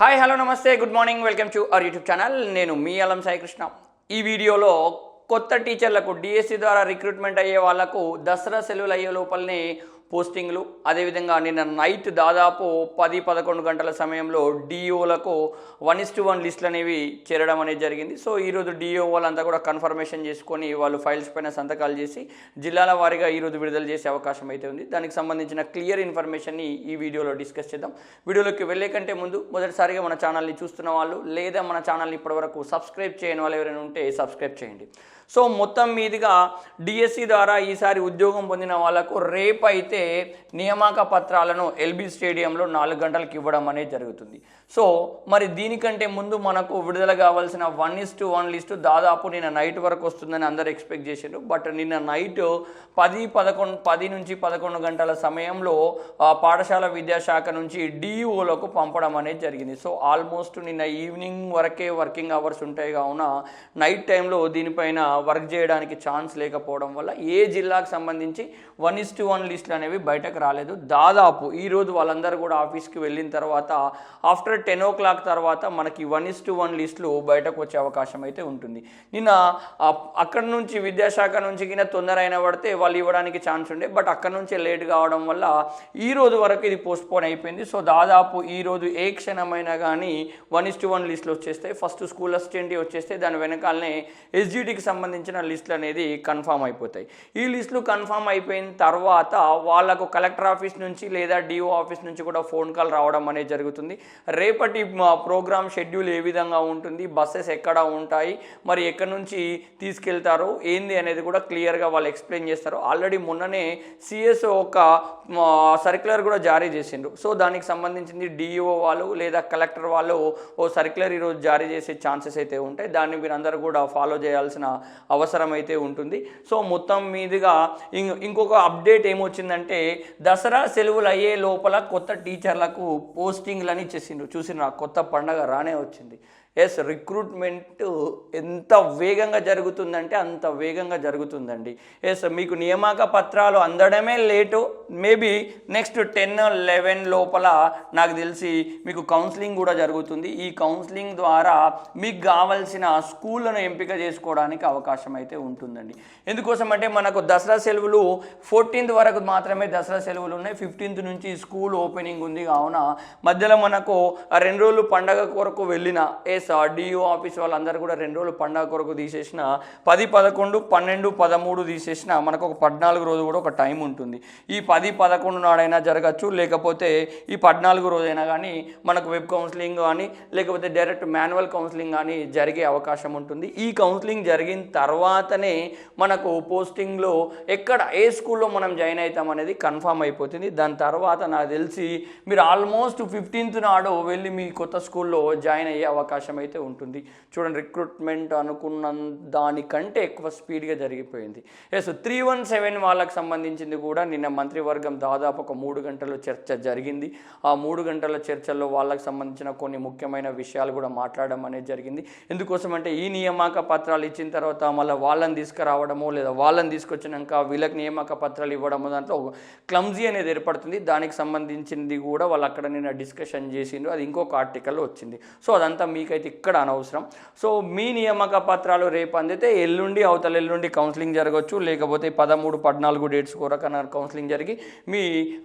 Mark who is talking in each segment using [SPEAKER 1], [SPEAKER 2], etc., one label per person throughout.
[SPEAKER 1] Hi hello నమస్తే good morning welcome to our YouTube channel నేను మీ అలం సాయికృష్ణ. ఈ వీడియోలో కొత్త టీచర్లకు డిఎస్సి ద్వారా రిక్రూట్మెంట్ అయ్యే వాళ్ళకు దసరా సెలవులు అయ్యే లోపలనే పోస్టింగ్లు. అదేవిధంగా నిన్న నైట్ దాదాపు పది పదకొండు గంటల సమయంలో డిఓలకు వన్ ఇస్ టు వన్ లిస్టులు అనేవి చేరడం అనేది జరిగింది. సో ఈరోజు డిఓ వాళ్ళంతా కూడా కన్ఫర్మేషన్ చేసుకొని వాళ్ళు ఫైల్స్ పైన సంతకాలు చేసి జిల్లాల వారీగా ఈరోజు విడుదల చేసే అవకాశం అయితే ఉంది. దానికి సంబంధించిన క్లియర్ ఇన్ఫర్మేషన్ని ఈ వీడియోలో డిస్కస్ చేద్దాం. వీడియోలోకి వెళ్ళే కంటే ముందు మొదటిసారిగా మన ఛానల్ని చూస్తున్న వాళ్ళు లేదా మన ఛానల్ని ఇప్పటివరకు సబ్స్క్రైబ్ చేయని వాళ్ళు ఎవరైనా ఉంటే సబ్స్క్రైబ్ చేయండి. సో మొత్తం మీదుగా డిఎస్సి ద్వారా ఈసారి ఉద్యోగం పొందిన వాళ్ళకు రేపైతే నియామక పత్రాలను ఎల్బీ స్టేడియంలో నాలుగు గంటలకు ఇవ్వడం అనేది జరుగుతుంది. సో మరి దీనికంటే ముందు మనకు విడుదల కావాల్సిన one is to one list దాదాపు నిన్న నైట్ వరకు వస్తుందని అందరు ఎక్స్పెక్ట్ చేశారు బట్ నిన్న నైట్ పది పదకొండు పది నుంచి పదకొండు గంటల సమయంలో పాఠశాల విద్యాశాఖ నుంచి డిఈఓలకు పంపడం అనేది జరిగింది. సో ఆల్మోస్ట్ నిన్న ఈవినింగ్ వరకే వర్కింగ్ అవర్స్ ఉంటాయి కావున నైట్ టైంలో దీనిపైన వర్క్ చేయడానికి ఛాన్స్ లేకపోవడం వల్ల ఏ జిల్లాకు సంబంధించి వన్ ఇస్ టు వన్ లిస్టులు అనేవి బయటకు రాలేదు. దాదాపు ఈరోజు వాళ్ళందరూ కూడా ఆఫీస్కి వెళ్ళిన తర్వాత ఆఫ్టర్ టెన్ ఓ క్లాక్ తర్వాత మనకి వన్ ఇస్ టు వన్ లిస్టులు బయటకు వచ్చే అవకాశం అయితే ఉంటుంది. నిన్న అక్కడ అక్కడి నుంచి విద్యాశాఖ నుంచి కింద తొందర అయినా పడితే వాళ్ళు ఇవ్వడానికి ఛాన్స్ ఉండే. బట్ అక్కడ నుంచే లేట్ కావడం వల్ల ఈ రోజు వరకు ఇది పోస్ట్పోన్ అయిపోయింది. సో దాదాపు ఈ రోజు ఏ క్షణమైనా కానీ వన్ ఇస్ టు వన్ లిస్టులు వచ్చేస్తాయి. ఫస్ట్ స్కూల్ అసిస్టెంట్ వచ్చేస్తే దాని వెనకాలనే ఎస్జిటికి సంబంధించిన లిస్టులు అనేది కన్ఫామ్ అయిపోతాయి. ఈ లిస్టులు కన్ఫామ్ అయిపోయిన తర్వాత వాళ్ళకు కలెక్టర్ ఆఫీస్ నుంచి లేదా డిఓ ఆఫీస్ నుంచి కూడా ఫోన్ కాల్ రావడం అనేది జరుగుతుంది. రేపటి ప్రోగ్రామ్ షెడ్యూల్ ఏ విధంగా ఉంటుంది? బస్సెస్ ఎక్కడ ఉంటాయి? మరి ఎక్కడి నుంచి తీసుకెళ్తారు? ఏంది అనేది కూడా క్లియర్గా వాళ్ళు ఎక్స్ప్లెయిన్ చేస్తారు. ఆల్రెడీ మొన్ననే సిఎస్ఓ ఒక సర్క్యులర్ కూడా జారీ చేసిండ్రు. సో దానికి సంబంధించింది డిఈఓ వాళ్ళు లేదా కలెక్టర్ వాళ్ళు ఓ సర్క్యులర్ ఈరోజు జారీ చేసే ఛాన్సెస్ అయితే ఉంటాయి. దాన్ని మీరందరూ కూడా ఫాలో చేయాల్సిన అవసరం అయితే ఉంటుంది. సో మొత్తం మీదుగా ఇంకొక అప్డేట్ ఏమొచ్చిందంటే దసరా సెలవులు అయ్యే లోపల కొత్త టీచర్లకు పోస్టింగ్లని ఇచ్చేసిండ్రు. చూసి నా కొత్త పండగ రానే వచ్చింది. ఎస్ రిక్రూట్మెంట్ ఎంత వేగంగా జరుగుతుందంటే అంత వేగంగా జరుగుతుందండి. ఎస్ మీకు నియామక పత్రాలు అందడమే late. Maybe next ten eleven లోపల నాకు తెలిసి మీకు కౌన్సిలింగ్ కూడా జరుగుతుంది. ఈ కౌన్సిలింగ్ ద్వారా మీకు కావాల్సిన స్కూళ్ళను ఎంపిక చేసుకోవడానికి అవకాశం అయితే ఉంటుందండి. ఎందుకోసం అంటే మనకు దసరా సెలవులు ఫోర్టీన్త్ వరకు మాత్రమే దసరా సెలవులు ఉన్నాయి. ఫిఫ్టీన్త్ నుంచి స్కూల్ ఓపెనింగ్ ఉంది. కావున మధ్యలో మనకు రెండు రోజులు పండగ కొరకు వెళ్ళిన ఎస్ డిఓ ఆఫీస్ వాళ్ళందరూ కూడా రెండు రోజులు పండగ కొరకు తీసేసిన పది పదకొండు పన్నెండు పదమూడు తీసేసిన మనకు ఒక పద్నాలుగు రోజు కూడా ఒక టైం ఉంటుంది. ఈ పది పదకొండు నాడైనా జరగచ్చు లేకపోతే ఈ పద్నాలుగు రోజైనా కానీ మనకు వెబ్ కౌన్సిలింగ్ కానీ లేకపోతే డైరెక్ట్ మాన్యువల్ కౌన్సిలింగ్ కానీ జరిగే అవకాశం ఉంటుంది. ఈ కౌన్సిలింగ్ జరిగిన తర్వాతనే మనకు పోస్టింగ్లో ఎక్కడ ఏ స్కూల్లో మనం జాయిన్ అవుతాం అనేది కన్ఫామ్ అయిపోతుంది. దాని తర్వాత నాకు తెలిసి మీరు ఆల్మోస్ట్ ఫిఫ్టీన్త్ నాడు వెళ్ళి మీ కొత్త స్కూల్లో జాయిన్ అయ్యే అవకాశం అయితే ఉంటుంది. చూడండి రిక్రూట్మెంట్ అనుకున్న దానికంటే ఎక్కువ స్పీడ్గా జరిగిపోయింది. ఎస్ త్రీ వన్ సెవెన్ వాళ్ళకి సంబంధించింది కూడా నిన్న మంత్రివర్గం దాదాపు ఒక మూడు గంటల చర్చ జరిగింది. ఆ మూడు గంటల చర్చల్లో వాళ్ళకి సంబంధించిన కొన్ని ముఖ్యమైన విషయాలు కూడా మాట్లాడడం అనేది జరిగింది. ఎందుకోసం అంటే ఈ నియామక పత్రాలు ఇచ్చిన తర్వాత మళ్ళీ వాళ్ళని తీసుకురావడము లేదా వాళ్ళని తీసుకొచ్చినాక వీళ్ళకి నియామక పత్రాలు ఇవ్వడము దాంట్లో క్లమ్జీ అనేది ఏర్పడుతుంది. దానికి సంబంధించింది కూడా వాళ్ళు అక్కడ నిన్న డిస్కషన్ చేసిండ్రు. అది ఇంకొక ఆర్టికల్లో వచ్చింది. సో అదంతా మీకు మీకైతే ఇక్కడ అనవసరం. సో మీ నియామక పత్రాలు రేపు అందితే ఎల్లుండి అవతల ఎల్లుండి కౌన్సిలింగ్ జరగవచ్చు లేకపోతే పదమూడు పద్నాలుగు డేట్స్ కొరకన్నా కౌన్సిలింగ్ జరిగి మీ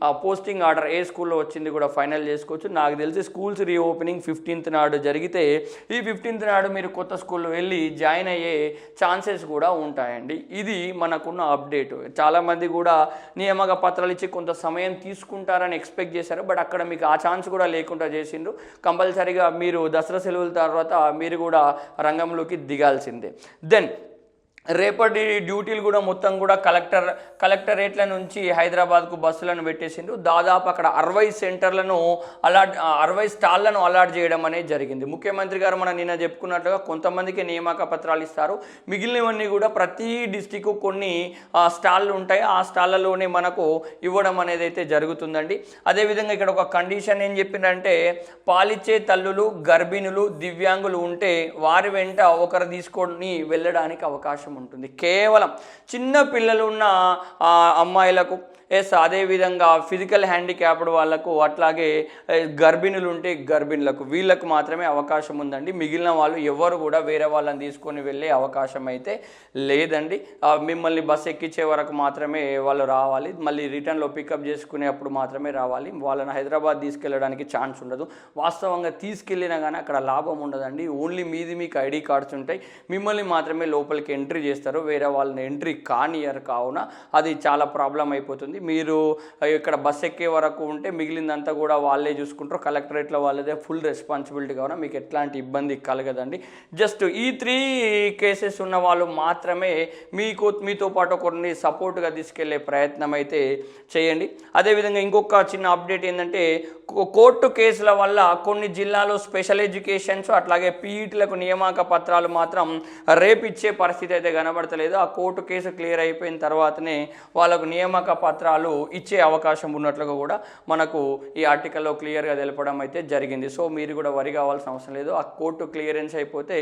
[SPEAKER 1] ఆ పోస్టింగ్ ఆర్డర్ ఏ స్కూల్లో వచ్చింది కూడా ఫైనల్ చేసుకోవచ్చు. నాకు తెలిసి స్కూల్స్ రీఓపెనింగ్ ఫిఫ్టీన్త్ నాడు జరిగితే ఈ ఫిఫ్టీన్త్ నాడు మీరు కొత్త స్కూల్లో వెళ్ళి జాయిన్ అయ్యే ఛాన్సెస్ కూడా ఉంటాయండి. ఇది మనకున్న అప్డేట్. చాలామంది కూడా నియామక పత్రాలు ఇచ్చి కొంత సమయం తీసుకుంటారని ఎక్స్పెక్ట్ చేశారు. బట్ అక్కడ మీకు ఆ ఛాన్స్ కూడా లేకుండా చేసిండ్రు. కంపల్సరీగా మీరు దసరా సెలవుల తర్వాత మీరు కూడా రంగంలోకి దిగాల్సిందే. దెన్ రేపటి డ్యూటీలు కూడా మొత్తం కూడా కలెక్టర్ కలెక్టరేట్ల నుంచి హైదరాబాద్కు బస్సులను పెట్టేసిండు దాదాపు అక్కడ అరవై సెంటర్లను అలాట్ అరవై స్టాళ్ళను అలాట్ చేయడం అనేది జరిగింది. ముఖ్యమంత్రి గారు మనం నిన్న చెప్పుకున్నట్లుగా కొంతమందికి నియామక పత్రాలు ఇస్తారు. మిగిలినవన్నీ కూడా ప్రతి డిస్టిక్ కొన్ని స్టాళ్ళు ఉంటాయి. ఆ స్టాళ్ళలోనే మనకు ఇవ్వడం అనేది అయితే జరుగుతుందండి. అదేవిధంగా ఇక్కడ ఒక కండిషన్ ఏం చెప్పిందంటే పాలిచ్చే తల్లులు గర్భిణులు దివ్యాంగులు ఉంటే వారి వెంట ఒకరు తీసుకొని వెళ్ళడానికి అవకాశం ఉంటుంది కేవలం చిన్న పిల్లలు ఉన్న ఆ, అమ్మాయిలకు ఎస్ అదేవిధంగా ఫిజికల్ హ్యాండిక్యాప్డ్ వాళ్ళకు అట్లాగే గర్భిణులు ఉంటే గర్భిణులకు వీళ్ళకు మాత్రమే అవకాశం ఉందండి. మిగిలిన వాళ్ళు ఎవరు కూడా వేరే వాళ్ళని తీసుకొని వెళ్ళే అవకాశం అయితే లేదండి. మిమ్మల్ని బస్ ఎక్కించే వరకు మాత్రమే వాళ్ళు రావాలి. మళ్ళీ రిటర్న్లో పికప్ చేసుకునేప్పుడు మాత్రమే రావాలి. వాళ్ళని హైదరాబాద్ తీసుకెళ్ళడానికి ఛాన్స్ ఉండదు. వాస్తవంగా తీసుకెళ్ళినా కానీ అక్కడ లాభం ఉండదండి. ఓన్లీ మీది మీకు ఐడి కార్డ్స్ ఉంటాయి. మిమ్మల్ని మాత్రమే లోపలికి ఎంట్రీ చేస్తారు. వేరే వాళ్ళని ఎంట్రీ కానియర్ కావున అది చాలా ప్రాబ్లం అయిపోతుంది. మీరు ఇక్కడ బస్ ఎక్కే వరకు ఉంటే మిగిలిందంతా కూడా వాళ్ళే చూసుకుంటారు. కలెక్టరేట్లో వాళ్ళదే ఫుల్ రెస్పాన్సిబిలిటీ కావున మీకు ఎట్లాంటి ఇబ్బంది కలగదండి. జస్ట్ ఈ త్రీ కేసెస్ ఉన్న వాళ్ళు మాత్రమే మీకు మీతో పాటు కొన్ని సపోర్ట్గా తీసుకెళ్ళే ప్రయత్నం అయితే చేయండి. అదేవిధంగా ఇంకొక చిన్న అప్డేట్ ఏంటంటే కోర్టు కేసుల వల్ల కొన్ని జిల్లాలో స్పెషల్ ఎడ్యుకేషన్స్ అట్లాగే పీఈటీలకు నియామక పత్రాలు మాత్రం రేపు ఇచ్చే పరిస్థితి అయితే కనబడతలేదు. ఆ కోర్టు కేసు క్లియర్ అయిపోయిన తర్వాతనే వాళ్ళకు నియామక పత్రాలు ఇచ్చే అవకాశం ఉన్నట్లుగా కూడా మనకు ఈ ఆర్టికల్లో క్లియర్గా తెలపడం అయితే జరిగింది. సో మీరు కూడా వరి కావాల్సిన అవసరం లేదు. ఆ కోర్టు క్లియరెన్స్ అయిపోతే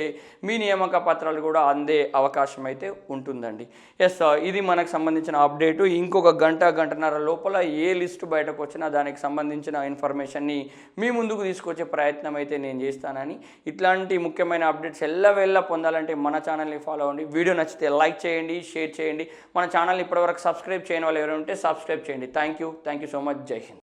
[SPEAKER 1] మీ నియామక పత్రాలు కూడా అందే అవకాశం అయితే ఉంటుందండి. ఎస్ ఇది మనకు సంబంధించిన అప్డేటు. ఇంకొక గంట గంటన్నర లోపల ఏ లిస్టు బయటకు వచ్చినా దానికి సంబంధించిన ఇన్ఫర్మేషన్ని మీ ముందుకు తీసుకొచ్చే ప్రయత్నం అయితే నేను చేస్తానని ఇట్లాంటి ముఖ్యమైన అప్డేట్స్ ఎల్లవెల్ల పొందాలంటే మన ఛానల్ని ఫాలో అవ్వండి. వీడియో నచ్చితే లైక్ చేయండి షేర్ చేయండి. మన ఛానల్ని ఇప్పటివరకు సబ్స్క్రైబ్ చేయని వాళ్ళు ఎవరు ఉంటే సబ్స్క్రైబ్ చేయండి. Thank you. Thank you so much. జై హింద్.